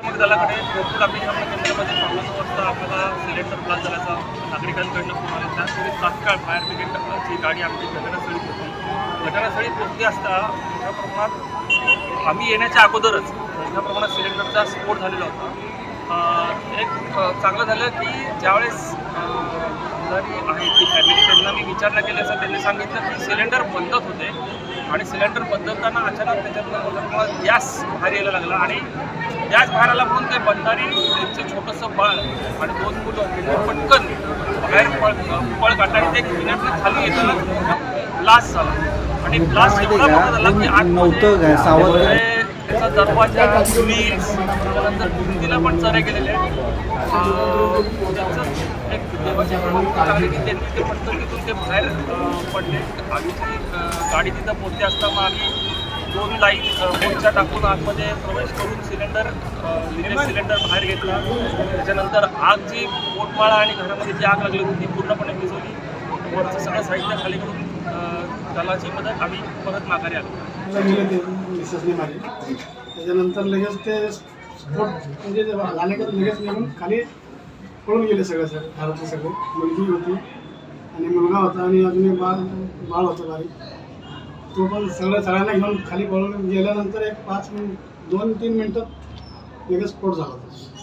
मग दलाकडे भरपूर अग्निशमन केंद्रामध्ये पावणे वाजता आपल्याला सिलेंडर ब्लास्ट झाल्याचा नागरिकांकडनं फोन आला त्याचवेळी तात्काळ फायर ब्रिगेडची गाडी आमची घटनास्थळी पोहोचली. घटनास्थळी पोहोचली असता मोठ्या प्रमाणात आम्ही येण्याच्या अगोदरच मोठ्या प्रमाणात सिलेंडरचा स्फोट झालेला होता. एक चांगलं झालं की ज्यावेळेस आमदारी आहे ती फॅमिली त्यांना मी विचारणा केली असं त्यांनी सांगितलं की सिलेंडर बंदत होते. आणि सिलेंडर बदलताना अचानक त्याच्यातनं मोठ्या प्रमाणात गॅस बाहेर यायला लागला आणि बाहेर आला म्हणून ते बंधारी त्यांचं छोटंसं बाळ आणि दोन मुलं पटकन बाहेर पळ पळ आणि ते खिण्यातनं खाली येताना ब्लास्ट झाला. आणि ब्लास्ट एवढा मोठा झाला की नव्हतं काय? आतमध्ये त्याचा दरवाजा त्यानंतर भिंतीला पण चरे गेलेले त्याचं एक देवाची कृपा लागली की त्यांनी ते पटकन तिथून ते बाहेर पडले. अं, गाडी तिथं पोहोचली असता मग आम्ही दोन लाईन मोर्चा टाकून आतमध्ये प्रवेश करून सिलेंडर सिलेंडर बाहेर घेतला. त्याच्यानंतर आग जी पोटमाळा आणि घरामध्ये जी आग लागली होती ती पूर्णपणे भिजवली वरचं सगळं साहित्य खाली करून दलाची मदत आम्ही परत माघारी आलो. त्याच्यानंतर लगेच ते स्फोट म्हणजे ते झाले का लगेच निघून खाली पळून गेले सगळे सर घरातले सगळे. मुलगी होती आणि मुलगा होता आणि अजून एक बाळ बाळ होतं बारीक तो पण सगळं सगळ्यांना घेऊन खाली पळून गेल्यानंतर एक पाच मिनिट दोन तीन मिनटं लगेच स्फोट झाला होता